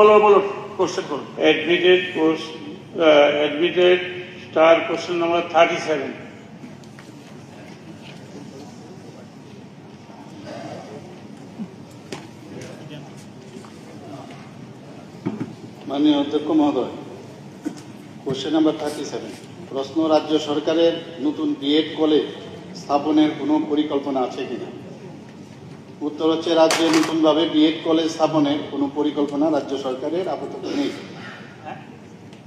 বলো বলো কোশ্চেন করুন। Question number thirty-seven. মাননীয় অধ্যক্ষ মহোদয় কোশ্চেন নাম্বার থার্টি সেভেন প্রশ্ন রাজ্য সরকারের নতুন বিএড কলেজ স্থাপনের কোনো পরিকল্পনা আছে কিনা? উত্তর হচ্ছে রাজ্যে নতুনভাবে বিএড কলেজ স্থাপনের কোনো পরিকল্পনা রাজ্য সরকারের আপাতত নেই।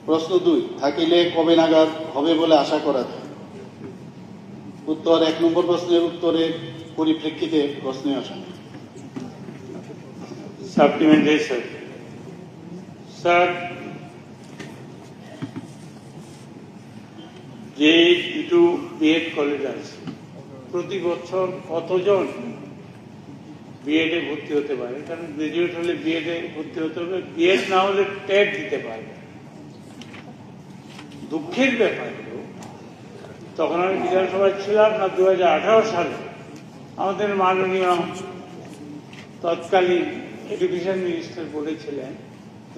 প্রশ্ন দুই থাকিলে কবে নাগাদ হবে বলে আশা করা যায়? উত্তর এক নম্বর প্রশ্নের উত্তরের পরিপ্রেক্ষিতে প্রশ্নে আসা Supplementary, sir. Sir, যে দুটো বিএড কলেজ আছে প্রতি বছর কতজন বিএডে ভর্তি হতে পারে, কারণ গ্রাজুয়েট হলে বিএডে ভর্তি হতে হবে। বিএড না হলে টেট দিতে পারবে দুঃখের ব্যাপার তখন আমি বিধানসভায় ছিলাম না দু হাজার আঠারো সালে আমাদের মাননীয় তৎকালীন এডুকেশন মিনিস্টার বলেছিলেন,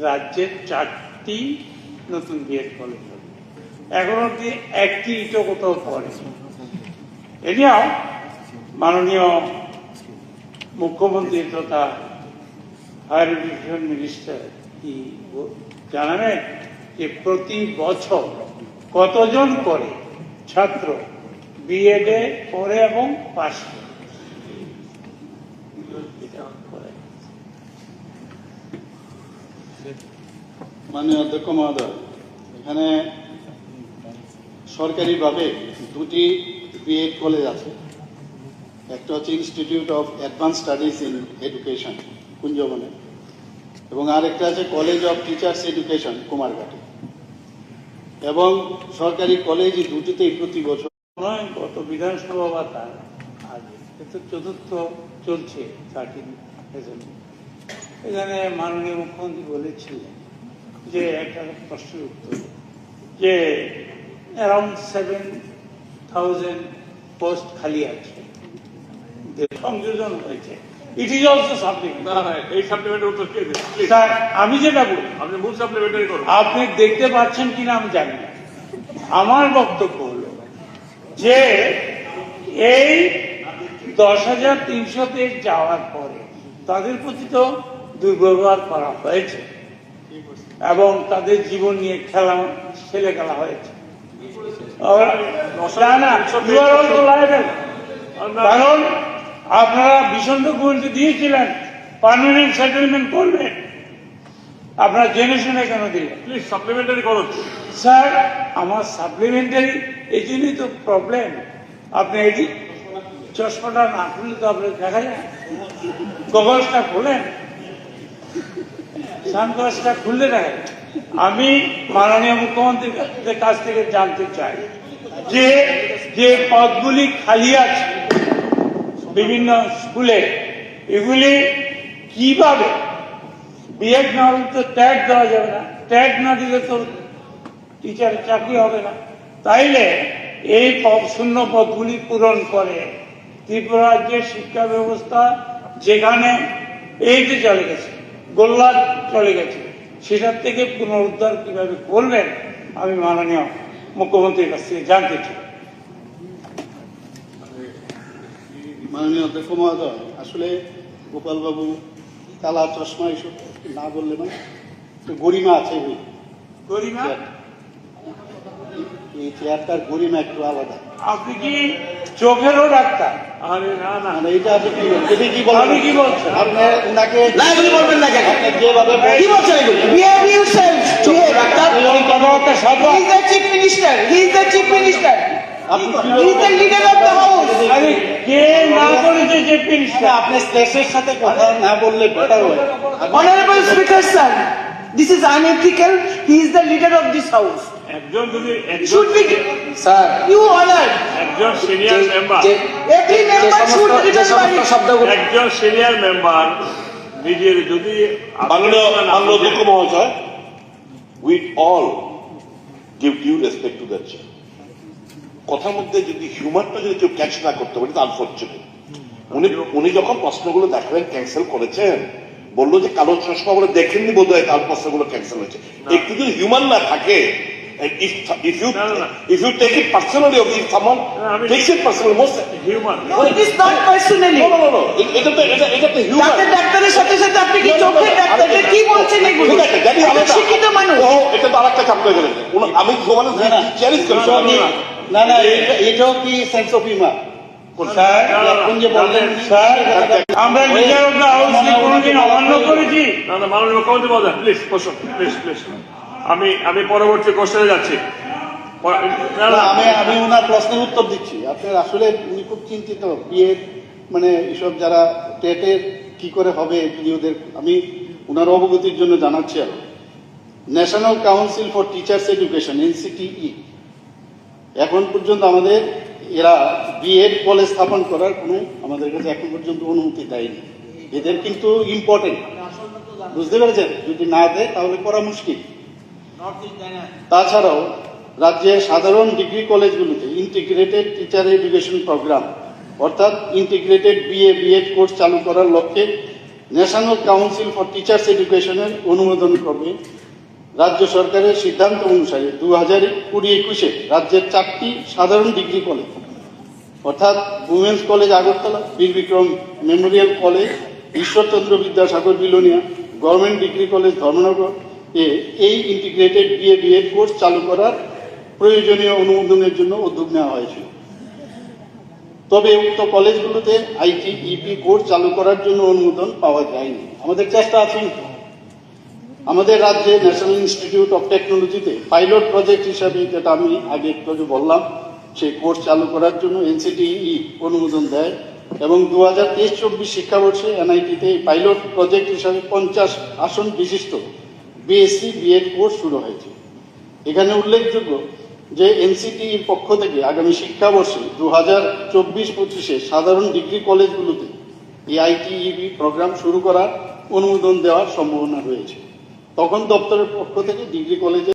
রাজ্যের চারটি নতুন বিএড কলেজ হবে। এখন অব্দি একটি ইটো কোথাও পড়ে। এনিয়াও মাননীয় মুখ্যমন্ত্রী তথা হায়ার এডুকেশন মিনিস্টার কি জানাবেন যে প্রতি বছর কতজন করে ছাত্র বিএডে পড়ে এবং পাশ করে। মাননীয় অধ্যক্ষ মহোদয়, এখানে সরকারিভাবে দুটি বিএড কলেজ আছে একটা হচ্ছে institute of advance studies in education কুঞ্জবনে। এবং আরেকটা আছে কলেজ অফ টিচার্স এডুকেশন কুমারঘাটে। এবং সরকারি কলেজ দুটিতেই প্রতি বছর নয়, গত বিধানসভা বা তার আগে। কিন্তু চতুর্থ চলছে থার্টিন এখানে মাননীয় মুখ্যমন্ত্রী বলেছিলেন যে, একটা প্রশ্নের উত্তর, যে অ্যারাউন্ড সেভেন থাউজেন্ড পোস্ট খালি আছে। সংযোজন হয়েছে। ইট ইজ অলসো হ্যাঁ এই সাপ্লিমেন্টের উত্তর কে স্যার আমি যেটা বলি আপনি মূল সাপ্লিমেন্টারি করুন। আপনি দেখতে পাচ্ছেন কিনা আমি জানি না। আমার বক্তব্য হলো যে এই দশ হাজার তিনশোতে যাওয়ার পরে তাদের প্রতি তো দুর্ব্যবহার করা হয়েছে এবং তাদের জীবন নিয়ে খেলা ছেলে খেলা হয়েছে। কারণ আপনারা ভীষণ ডকুমেন্ট দিয়েছিলেন পার্মানেন্ট সেটেলমেন্ট করবেন। আপনারা জেনে শুনে কেন দিলেন? প্লিজ সাপ্লিমেন্টারি করুন। স্যার আমার সাপ্লিমেন্টারি এই জন্যই তো প্রবলেম আপনি এটি চশমাটা না খুললে তো আপনার দেখা যায় গগলসটা খোলেন। সানগ্লাসটা খুললে দেখা আমি মাননীয় মুখ্যমন্ত্রীর কাছ থেকে জানতে চাই যে যে পদগুলি খালি আছে বিভিন্ন স্কুলে। এগুলি কীভাবে? বিএড না হলে তো ট্যাগ দেওয়া যাবে না। ট্যাগ না দিলে তো টিচারের চাকরি হবে না। তাইলে এই শূন্য পদগুলি পূরণ করে ত্রিপুরা রাজ্যের শিক্ষা ব্যবস্থা যেখানে এইতে চলে গেছে, গোল্লার চলে গেছে, সেটার থেকে পুনরুদ্ধার কীভাবে করবেন, আমি মাননীয় মুখ্যমন্ত্রীর কাছ থেকে জানতে চাই। মাননীয় অধ্যক্ষ মহোদয় আসলে গোপালবাবু কালা চশমা এসব না বললে একটু গরিমা আছে এই গরিমা? এই চেয়ারটার গরিমা একটু আলাদা। আপনি কি চোখেরও ডাক্তার? আরে না না। মানে এইটা আপনি কি এটা কি বলেন আপনি কি বলছেন? আপনি উনাকে না এগুলি বলবেন না কেন? আপনি যেভাবে কি বলছেন এগুলি? বিহেভ ইউরসেলফ বিহেভ ডাক্তার কথাবার্তা সব he is the chief minister he is the chief minister আপনি দ্য দ্য স্পেসের সাথে কথা না বললে বেটার হয়। Honourable speaker sir this is unethical he is the leader of this house একজন যদি should be sir you honour একজন senior member every member should সমস্ত যে শব্দগুলো একজন সিনিয়র মেম্বার নিজের যদি মাননীয় মাননীয় বুঝে- we all give due respect to that কথার মধ্যে যদি হিউমারটা যদি কেউ ক্যাচ না করতে পারে আনফর্চুনেট উনি উনি যখন প্রশ্নগুলো দেখালেন ক্যান্সেল করেছেন বলল যে কালো চশমা বলে দেখেননি বোধ হয় তার প্রশ্নগুলো ক্যান্সেল হয়েছে। একটু যদি হিউম্যান না থাকে if if you না, না, না। if you take it personally or if someone না, আমি- takes it personally most human No, it is not personally. no no no no. এটা তো এটা এটা তো হিউম্যান ডাক্তারের সাথে সাথে আপনি কি No, no, no, চোখের no, কি বলছেন এগুলো ঠিক আছে, জানি একজন আলাদা। শিক্ষিত মানুষ ও হয়ে আমি সমানে না, না। চ্যালেঞ্জ করি না, না, না না এটা- এটাও কি সেন্স অফ হিউমার স্যার এখন যে বললেন স্যার আমরা লিডার অফ দ্য হাউস কি কোনোদিন অমান্য করেছি না না মাননীয় মুখ্যমন্ত্রী মহোদয় প্লিজ কোশ্চেন প্লিজ প্লিজ আমি আমি পরবর্তী কোশ্চেনে যাচ্ছি আমি আমি ওনার প্রশ্নের উত্তর দিচ্ছি আপনার আসলে উনি খুব চিন্তিত বিয়ের মানে এসব যারা টেটের কি করে হবে যদি ওদের আমি ওনার অবগতির জন্য জানাচ্ছি আর national council for teachers education NCTE এখন পর্যন্ত আমাদের এরা বিএড কলেজ স্থাপন করার কোনো আমাদের কাছে এখন পর্যন্ত অনুমতি দেয়নি। এদের কিন্তু ইম্পর্টেন্ট বুঝতে পেরেছেন? যদি না দেয় তাহলে করা মুশকিল। তাছাড়াও রাজ্যের সাধারণ ডিগ্রি কলেজগুলোতে ইন্টিগ্রেটেড টিচার এডুকেশন প্রোগ্রাম অর্থাৎ ইন্টিগ্রেটেড বিএ বিএড কোর্স চালু করার লক্ষ্যে ন্যাশনাল কাউন্সিল ফর টিচার্স এডুকেশনের অনুমোদন করবে রাজ্য সরকারের সিদ্ধান্ত অনুসারে দু হাজার কুড়ি একুশে রাজ্যের চারটি সাধারণ ডিগ্রি কলেজ, অর্থাৎ women's college Agartala Bir Bikram memorial college, Ishwarchandra Vidyasagar Belonia, government degree college Dharmanagar এ এই ইন্টিগ্রেটেড বিএ বিএড কোর্স চালু করার প্রয়োজনীয় অনুমোদনের জন্য উদ্যোগ নেওয়া হয়েছিল তবে উক্ত কলেজগুলোতে আইটি ইপি কোর্স চালু করার জন্য অনুমোদন পাওয়া যায়নি আমাদের চেষ্টা আছে। আমাদের রাজ্যে ন্যাশনাল ইনস্টিটিউট অফ টেকনোলজিতে পাইলট প্রজেক্ট হিসাবে যেটা আমি আগে একটু বললাম, সেই কোর্স চালু করার জন্য এনসিটিই অনুমোদন দেয় এবং দু হাজার তেইশ চব্বিশ শিক্ষাবর্ষে এনআইটিতে পাইলট প্রজেক্ট হিসাবে পঞ্চাশ আসন বিশিষ্ট বিএসসি বিএড কোর্স শুরু হয়েছে। এখানে উল্লেখযোগ্য যে এনসিটির পক্ষ থেকে আগামী শিক্ষাবর্ষে দু হাজার চব্বিশ পঁচিশে সাধারণ ডিগ্রি কলেজগুলোতে এই আইটিইবি প্রোগ্রাম শুরু করার অনুমোদন দেওয়ার সম্ভাবনা রয়েছে। তখন দপ্তরের পক্ষ থেকে ডিগ্রি কলেজে